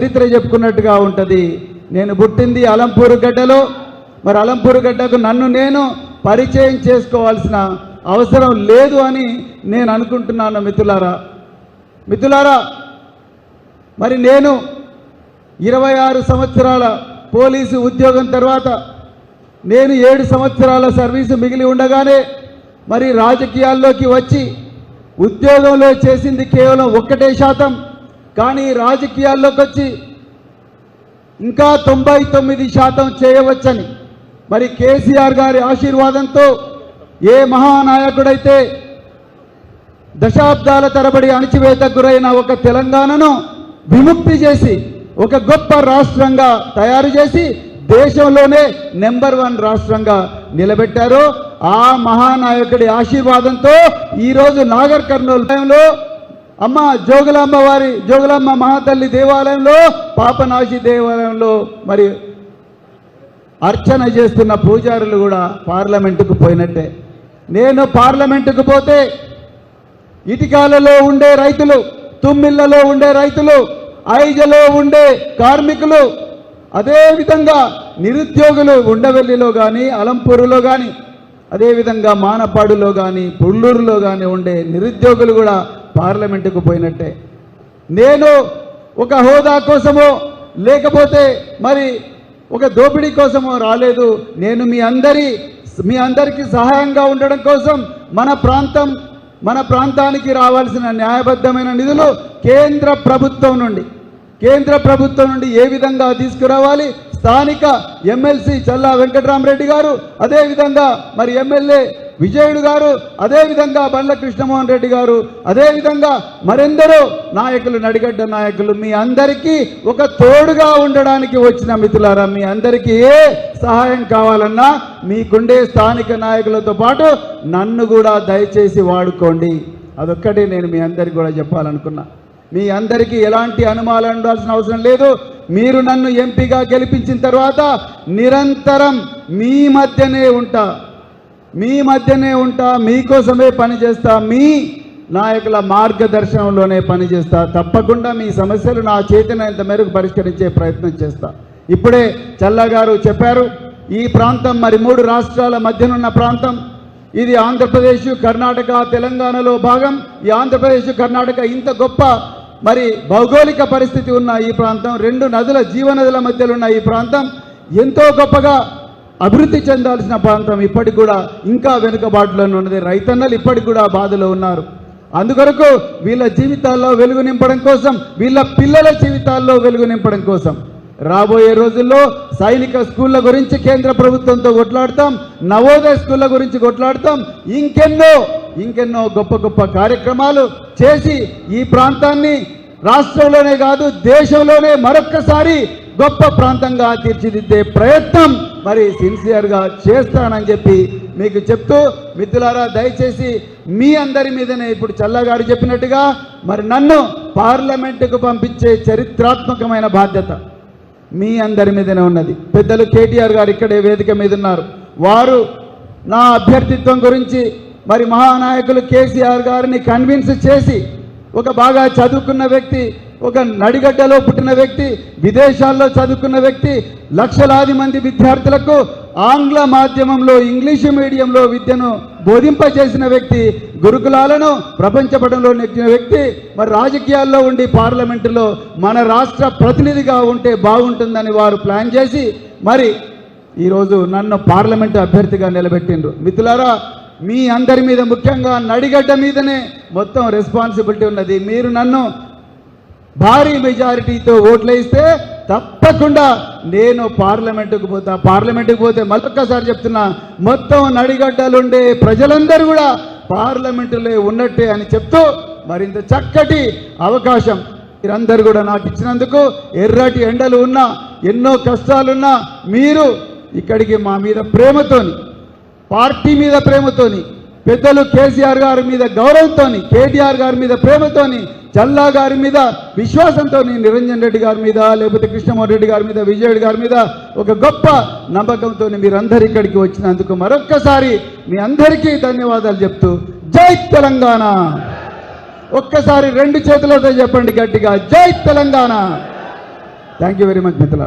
చరిత్ర చెప్పుకున్నట్టుగా ఉంటుంది. నేను పుట్టింది అలంపూరు గడ్డలో. మరి అలంపూరు గడ్డకు నన్ను నేను పరిచయం చేసుకోవాల్సిన అవసరం లేదు అని నేను అనుకుంటున్నాను మిత్రులారా. మిత్రులారా మరి నేను ఇరవై ఆరు సంవత్సరాల పోలీసు ఉద్యోగం తర్వాత నేను ఏడు సంవత్సరాల సర్వీసు మిగిలి ఉండగానే మరి రాజకీయాల్లోకి వచ్చి ఉద్యోగంలో చేసింది కేవలం ఒక్కటే శాతం. కానీ రాజకీయాల్లోకి వచ్చి ఇంకా తొంభై తొమ్మిది శాతం చేయవచ్చని. మరి కేసీఆర్ గారి ఆశీర్వాదంతో ఏ మహానాయకుడైతే దశాబ్దాల తరబడి అణచివేతకు గురైన ఒక తెలంగాణను విముక్తి చేసి ఒక గొప్ప రాష్ట్రంగా తయారు చేసి దేశంలోనే నెంబర్ వన్ రాష్ట్రంగా నిలబెట్టారు ఆ మహానాయకుడి ఆశీర్వాదంతో ఈరోజు నాగర్ కర్నూలు టైంలో అమ్మ జోగులాంబ వారి జోగులాంబ మహాతల్లి దేవాలయంలో పాపనాశి దేవాలయంలో మరి అర్చన చేస్తున్న పూజారులు కూడా పార్లమెంటుకు పోయినట్టే. నేను పార్లమెంటుకు పోతే ఇటికాలలో ఉండే రైతులు తుమ్మిళ్ళలో ఉండే రైతులు ఐజలో ఉండే కార్మికులు అదేవిధంగా నిరుద్యోగులు ఉండవెల్లిలో కానీ అలంపూరులో కానీ అదేవిధంగా మానపాడులో కానీ పుల్లూరులో కానీ ఉండే నిరుద్యోగులు కూడా పార్లమెంటుకు పోయినట్టే. నేను ఒక హోదా కోసమో లేకపోతే మరి ఒక దోపిడీ కోసమో రాలేదు. నేను మీ అందరి మీ అందరికీ సహాయంగా ఉండడం కోసం మన ప్రాంతం మన ప్రాంతానికి రావాల్సిన న్యాయబద్ధమైన నిధులు కేంద్ర ప్రభుత్వం నుండి కేంద్ర ప్రభుత్వం నుండి ఏ విధంగా తీసుకురావాలి? స్థానిక ఎమ్మెల్సీ చల్లా వెంకటరామరెడ్డి గారు అదేవిధంగా మరి ఎమ్మెల్యే విజయుడు గారు అదేవిధంగా బండ్ల కృష్ణమోహన్ రెడ్డి గారు అదేవిధంగా మరెందరో నాయకులు నడిగడ్డ నాయకులు మీ అందరికీ ఒక తోడుగా ఉండడానికి వచ్చిన మిత్రులారా మీ అందరికీ ఏ సహాయం కావాలన్నా మీకుండే స్థానిక నాయకులతో పాటు నన్ను కూడా దయచేసి వాడుకోండి. అదొక్కటే నేను మీ అందరికీ కూడా చెప్పాలనుకున్నా. మీ అందరికీ ఎలాంటి అనుమానాలు ఉండాల్సిన అవసరం లేదు. మీరు నన్ను ఎంపీగా గెలిపించిన తర్వాత నిరంతరం మీ మధ్యనే ఉంటా. మీ మధ్యనే ఉంటా మీకోసమే పనిచేస్తా మీ నాయకుల మార్గదర్శనంలోనే పనిచేస్తా తప్పకుండా మీ సమస్యలు నా చేతినంత మేరకు పరిష్కరించే ప్రయత్నం చేస్తా. ఇప్పుడే చల్లగారు చెప్పారు ఈ ప్రాంతం మరి మూడు రాష్ట్రాల మధ్యనున్న ప్రాంతం. ఇది ఆంధ్రప్రదేశ్ కర్ణాటక తెలంగాణలో భాగం. ఈ ఆంధ్రప్రదేశ్ కర్ణాటక ఇంత గొప్ప మరి భౌగోళిక పరిస్థితి ఉన్న ఈ ప్రాంతం. రెండు నదుల జీవనదుల మధ్యలో ఉన్న ఈ ప్రాంతం. ఎంతో గొప్పగా అభివృద్ధి చెందాల్సిన ప్రాంతం ఇప్పటికి కూడా ఇంకా వెనుకబాటులోనే ఉన్నది. రైతన్నలు ఇప్పటికి కూడా బాధలో ఉన్నారు. అందుకొరకు వీళ్ళ జీవితాల్లో వెలుగు నింపడం కోసం వీళ్ళ పిల్లల జీవితాల్లో వెలుగు నింపడం కోసం రాబోయే రోజుల్లో సైనిక స్కూళ్ళ గురించి కేంద్ర ప్రభుత్వంతో కొట్లాడతాం నవోదయ స్కూళ్ళ గురించి కొట్లాడతాం ఇంకెన్నో ఇంకెన్నో గొప్ప గొప్ప కార్యక్రమాలు చేసి ఈ ప్రాంతాన్ని రాష్ట్రంలోనే కాదు దేశంలోనే మరొక్కసారి గొప్ప ప్రాంతంగా తీర్చిదిద్దే ప్రయత్నం మరి సిన్సియర్గా చేస్తానని చెప్పి మీకు చెప్తూ మిత్రులారా దయచేసి మీ అందరి మీదనే ఇప్పుడు చల్లగాడు చెప్పినట్టుగా మరి నన్ను పార్లమెంటుకు పంపించే చరిత్రాత్మకమైన బాధ్యత మీ అందరి మీదనే ఉన్నది. పెద్దలు కేటీఆర్ గారు ఇక్కడే వేదిక మీద ఉన్నారు. వారు నా అభ్యర్థిత్వం గురించి మరి మహానాయకులు కేసీఆర్ గారిని కన్విన్స్ చేసి ఒక బాగా చదువుకున్న వ్యక్తి ఒక నడిగడ్డలో పుట్టిన వ్యక్తి విదేశాల్లో చదువుకున్న వ్యక్తి లక్షలాది మంది విద్యార్థులకు ఆంగ్ల మాధ్యమంలో ఇంగ్లీషు మీడియంలో విద్యను బోధింపజేసిన వ్యక్తి గురుకులాలను ప్రపంచపటంలో నెక్కిన వ్యక్తి మరి రాజకీయాల్లో ఉండి పార్లమెంటులో మన రాష్ట్ర ప్రతినిధిగా ఉంటే బాగుంటుందని వారు ప్లాన్ చేసి మరి ఈరోజు నన్ను పార్లమెంటు అభ్యర్థిగా నిలబెట్టిండ్రు. మిత్రులారా మీ అందరి మీద ముఖ్యంగా నడిగడ్డ మీదనే మొత్తం రెస్పాన్సిబిలిటీ ఉన్నది. మీరు నన్ను భారీ మెజారిటీతో ఓట్లేస్తే తప్పకుండా నేను పార్లమెంటుకు పోతా. పార్లమెంటుకు పోతే మరొక్కసారి చెప్తున్నా మొత్తం నడిగడ్డలుండే ప్రజలందరూ కూడా పార్లమెంటులో ఉన్నట్టే అని చెప్తూ మరింత చక్కటి అవకాశం మీరందరూ కూడా నాకు ఇచ్చినందుకు ఎర్రటి ఎండలు ఉన్నా ఎన్నో కష్టాలున్నా మీరు ఇక్కడికి మా మీద ప్రేమతోని పార్టీ మీద ప్రేమతోని పెద్దలు కేసీఆర్ గారి మీద గౌరవంతోని కేటీఆర్ గారి మీద ప్రేమతోని చల్లా గారి మీద విశ్వాసంతో నిరంజన్ రెడ్డి గారి మీద లేకపోతే కృష్ణమోహన్ రెడ్డి గారి మీద విజయుడు గారి మీద ఒక గొప్ప నమ్మకంతో మీరందరూ ఇక్కడికి వచ్చినందుకు మరొక్కసారి మీ అందరికీ ధన్యవాదాలు చెప్తూ జై తెలంగాణ. ఒక్కసారి రెండు చేతులతో చెప్పండి గట్టిగా జై Telangana. Thank you very much మిత్రులారా.